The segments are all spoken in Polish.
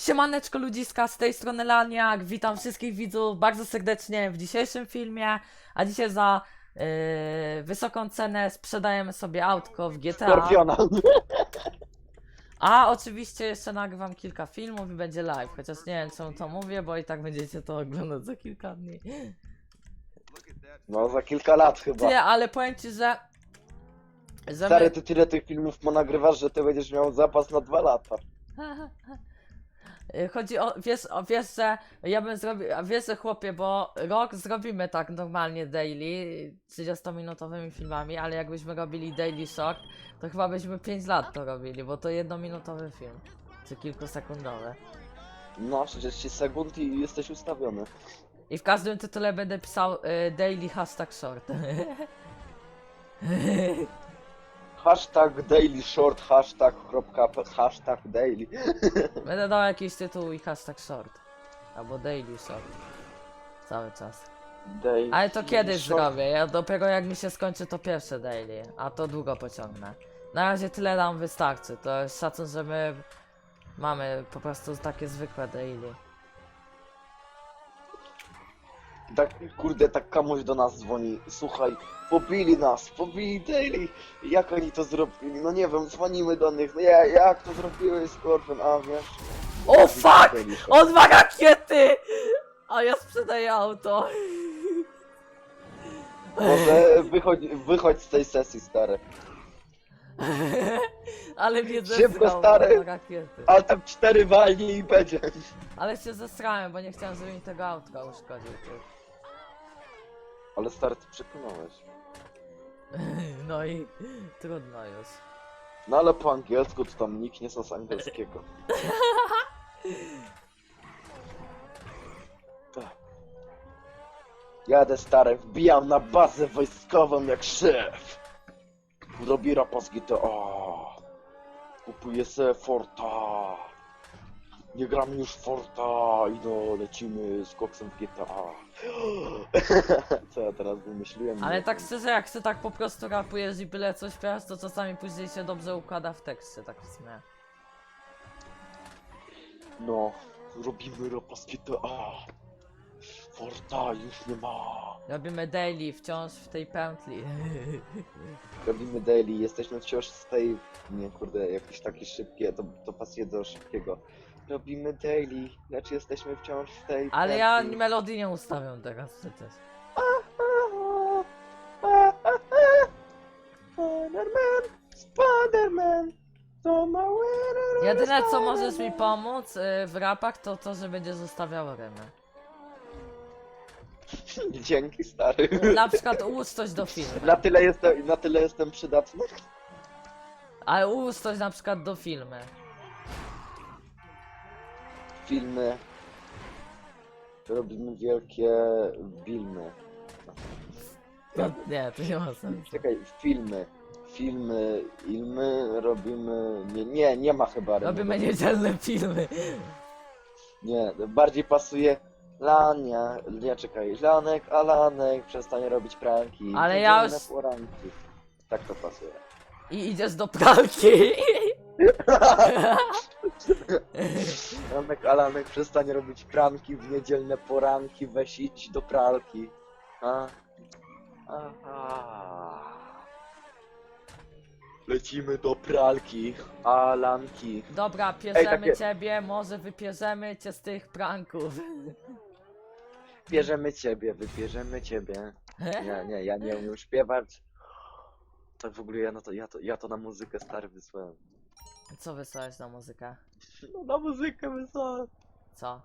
Siemaneczko ludziska, z tej strony Laniak, witam wszystkich widzów bardzo serdecznie w dzisiejszym filmie, a dzisiaj za yy, wysoką cenę sprzedajemy sobie autko w GTA, Skorpiona. a oczywiście jeszcze nagrywam kilka filmów i będzie live, chociaż nie wiem czemu to mówię, bo i tak będziecie to oglądać za kilka dni. No za kilka lat chyba. Ty, ale powiem ci, że... że Stary, my- ty tyle tych filmów nagrywasz, że ty będziesz miał zapas na dwa lata. Y, Chodzi o, wiesz, o, wiesz, że ja bym zrobił, wiesz, że chłopie, bo rok zrobimy tak normalnie daily, 30-minutowymi filmami, ale jakbyśmy robili daily short, to chyba byśmy 5 lat to robili, bo to jednominutowy film, czy kilkusekundowy. No, 30 sekund i jesteś ustawiony. I w każdym tytule będę pisał y, daily hashtag short. Hashtag daily short, hashtag kropka, p- hashtag daily. będę dał jakiś tytuł i hashtag short. Albo daily short. Cały czas. daily Ale to kiedyś short. zrobię, ja dopiero jak mi się skończy to pierwsze daily, a to długo pociągnę. Na razie tyle nam wystarczy, to jest szacun, że my mamy po prostu takie zwykłe daily. Tak, kurde, tak kamuś do nas dzwoni. Słuchaj, pobili nas, pobili daily. Jak oni to zrobili? No nie wiem, dzwonimy do nich. No ja, jak to zrobiłeś, Skorpion? A wiesz? O fuck! On ma rakiety! A ja sprzedaję auto. Może wychodź, wychodź z tej sesji, stary. Ale mnie Szybko, zesrał, stary. ma rakiety. Ale tam cztery walnie i będzie. Ale się zesrałem, bo nie chciałem, żeby mi tego autka uszkodził. Ty. Ale stary, ty przekonałeś. No i trudno już. No ale po angielsku to tam nikt nie zna z angielskiego. Tak. Jadę stary, wbijam na bazę wojskową jak szef. Robi rapa z GTA. Kupuję se Forta. Nie gramy już w Forta i no lecimy z koksem w GTA. Co ja teraz wymyśliłem? Ale tak szczerze, jak ty tak po prostu rapujesz i byle coś śpiewasz, to czasami później się dobrze układa w tekście, tak w sumie. No, robimy rapa z GTA. Forta już nie ma. Robimy daily wciąż w tej pętli. Robimy daily, jesteśmy wciąż z tej... Nie kurde, jakieś takie szybkie, to, to pasuje do szybkiego. Robimy daily, lecz jesteśmy wciąż w tej... Ale ja pętli. melodii nie ustawiam teraz przecież. Spiderman, Spiderman, to mały... Jedyne co możesz mi pomóc y, w rapach to to, że będziesz zostawiał rymy. Dzięki stary. Na przykład ułóż coś do filmu. Na tyle jestem, na tyle jestem przydatny. Ale ułóż coś na przykład do filmy. Filmy. Robimy wielkie filmy. No, nie, to nie ma sensu. Czekaj, filmy. Filmy, ilmy robimy. Nie, nie, nie ma chyba. rymu. Robimy niedzielne filmy. Nie, bardziej pasuje. Lania, nie czekaj, Lanek, Alanek, przestań robić pranki. Ale ja Niedzielne już- Poranki. Tak to pasuje. I idziesz do pralki. Lanek, Alanek, przestań robić pranki w niedzielne poranki, weź idź do pralki. A? Aha. Lecimy do pralki, Alanki. Dobra, pierzemy takie- ciebie, może wypierzemy cię z tych pranków. Bierzemy ciebie, wybierzemy ciebie. Nie, nie, ja nie umiem śpiewać. Tak w ogóle ja, no to, ja, to, ja to na muzykę stary wysłałem. Co wysłałeś na muzykę? No na muzykę wysłałem. Co?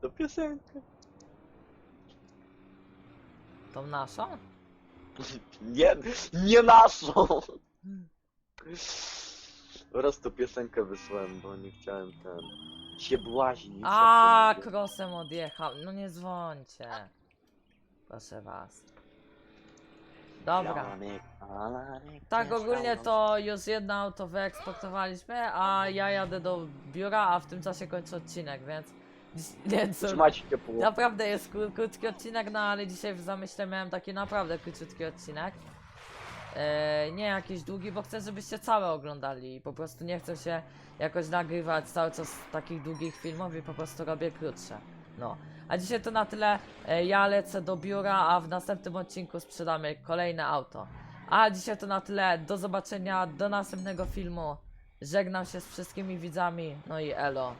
Do piosenkę. Tą naszą? Nie, nie naszą! Po prostu piosenkę wysłałem, bo nie chciałem ten... się błaźnić. A, krosem odjechał. No nie dzwońcie. Proszę was. Dobra. Tak, ogólnie to już jedno auto wyeksportowaliśmy, a ja jadę do biura, a w tym czasie kończę odcinek, więc... co... Trzymajcie ciepło. Naprawdę jest kró- krótki odcinek, no ale dzisiaj w zamyśle miałem taki naprawdę króciutki odcinek. E, nie jakiś długi, bo chcę, żebyście całe oglądali i po prostu nie chcę się jakoś nagrywać cały czas takich długich filmów i po prostu robię krótsze. No. A dzisiaj to na tyle. E, ja lecę do biura, a w następnym odcinku sprzedamy kolejne auto. A dzisiaj to na tyle. Do zobaczenia, do następnego filmu. Żegnam się z wszystkimi widzami. No i elo.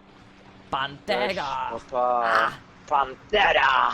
Pantera! No pa. Pantera!